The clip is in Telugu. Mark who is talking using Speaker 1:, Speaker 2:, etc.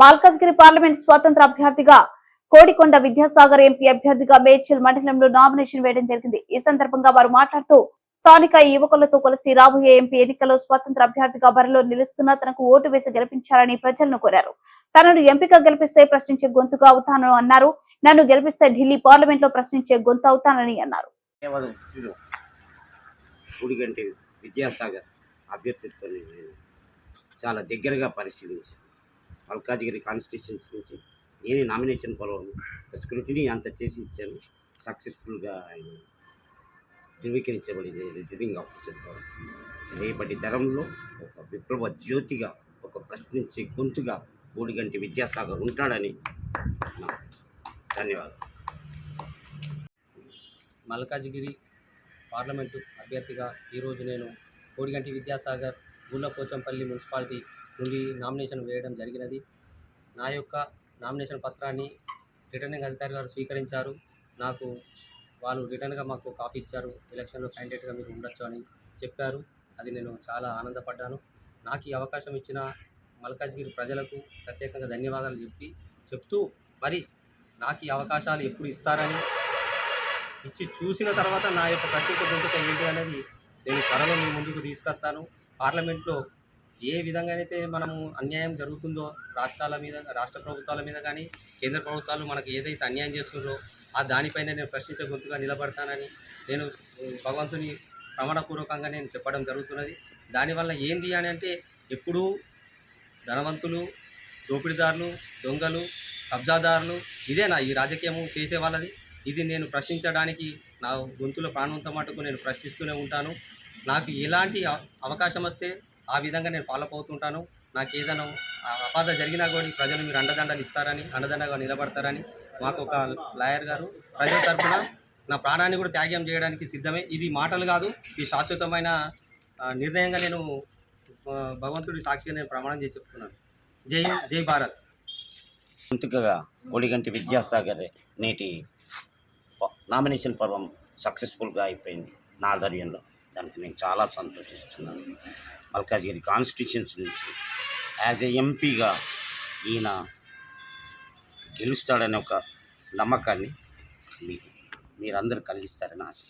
Speaker 1: మాల్కాజ్గిరి పార్లమెంట్ స్వాతంత్ర అభ్యర్థిగా కోడికొండ విద్యాసాగర్ ఎంపీ అభ్యర్థిగా మేడ్చల్ మండలంలో నామినేషన్ వేయడం జరిగింది. ఈ సందర్భంగా వారు మాట్లాడుతూ స్థానిక యువకులతో కలిసి రాబోయే ఎంపీ ఎన్నికల్లో స్వతంత్ర అభ్యర్థిగా బరిలో నిలుస్తున్న తనకు ఓటు వేసి గెలిపించాలని ప్రజలను కోరారు. తనను ఎంపిక గెలిపిస్తే ప్రశ్నించే గొంతుగా అవుతాను అన్నారు. నన్ను గెలిపిస్తే ఢిల్లీ పార్లమెంట్లో ప్రశ్నించే గొంతు అవుతానని అన్నారు.
Speaker 2: విద్యాసాగర్ అభ్యర్థిత్వాన్ని చాలా దగ్గరగా పరిశీలించాను. మల్కాజ్గిరి కాన్స్టిట్యూషన్స్ నుంచి నేనే నామినేషన్ పొలవను స్క్రూటినీ అంత చేసి ఇచ్చాను సక్సెస్ఫుల్గా ఆయన ధృవీకరించబడింది. రిజర్వింగ్ ఆఫీసర్ ద్వారా రేపటి తరంలో ఒక విప్లవ జ్యోతిగా ఒక ప్రశ్నించే గొంతుగా కోడిగంటి విద్యాసాగర్ ఉంటాడని ధన్యవాదాలు.
Speaker 3: మల్కాజ్గిరి పార్లమెంటు అభ్యర్థిగా ఈరోజు నేను కోడిగంటి విద్యాసాగర్ గుళ్ళపోచంపల్లి మున్సిపాలిటీ నుండి నామినేషన్ వేయడం జరిగినది. నా యొక్క నామినేషన్ పత్రాన్ని రిటర్నింగ్ అధికారి గారు స్వీకరించారు. నాకు వాళ్ళు రిటర్న్గా మాకు కాపీ ఇచ్చారు. ఎలక్షన్లో క్యాండిడేట్గా మీరు ఉండొచ్చు అని చెప్పారు. అది నేను చాలా ఆనందపడ్డాను. నాకు ఈ అవకాశం ఇచ్చిన మల్కాజ్గిరి ప్రజలకు ప్రత్యేకంగా ధన్యవాదాలు చెప్పి చెప్తూ మరి నాకు ఈ అవకాశాలు ఎప్పుడు ఇస్తారని ఇచ్చి చూసిన తర్వాత నా యొక్క ప్రశ్నించే గొంతుక ఏంటి అనేది నేను త్వరలో మీ ముందుకు తీసుకొస్తాను. పార్లమెంట్లో ఏ విధంగా అయితే మనము అన్యాయం జరుగుతుందో రాష్ట్రాల మీద రాష్ట్ర ప్రభుత్వాల మీద కానీ కేంద్ర ప్రభుత్వాలు మనకు ఏదైతే అన్యాయం చేస్తుందో ఆ దానిపైన నేను ప్రశ్నించే గొంతుగా నిలబడతానని నేను భగవంతుని ప్రమాణపూర్వకంగా నేను చెప్పడం జరుగుతున్నది. దానివల్ల ఏంది అని అంటే ఎప్పుడూ ధనవంతులు దోపిడీదారులు దొంగలు కబ్జాదారులు ఇదేనా ఈ రాజకీయము చేసే వాళ్ళది ఇది నేను ప్రశ్నించడానికి నా గొంతులో ప్రాణంతో మటుకు నేను ప్రశ్నిస్తూనే ఉంటాను. నాకు ఎలాంటి అవకాశం వస్తే ఆ విధంగా నేను ఫాలో అవుతుంటాను. నాకు ఏదైనా అపాధ జరిగినా కూడా ప్రజలు మీరు అండదండలు ఇస్తారని అండదండగా నిలబడతారని మాకు ఒక లాయర్ గారు ప్రజల తరఫున నా ప్రాణాన్ని కూడా త్యాగం చేయడానికి సిద్ధమే. ఇది మాటలు కాదు ఇది శాశ్వతమైన నిర్ణయంగా నేను భగవంతుడి సాక్షిగా నేను ప్రమాణం చేసి చెప్తున్నాను. జై జై భారత్.
Speaker 2: ముందుగా కొడిగంటి విద్యాసాగర్ నేటి నామినేషన్ పర్వం సక్సెస్ఫుల్గా అయిపోయింది నా ఆధ్వర్యంలో. దానికి నేను చాలా సంతోషిస్తున్నాను. మల్కాజ్గిరి కాన్స్టిట్యూషన్స్ నుంచి యాజ్ ఏ ఎంపీగా ఈయన గెలుస్తాడనే ఒక నమ్మకాన్ని మీకు మీరందరూ కలిగిస్తారని ఆశ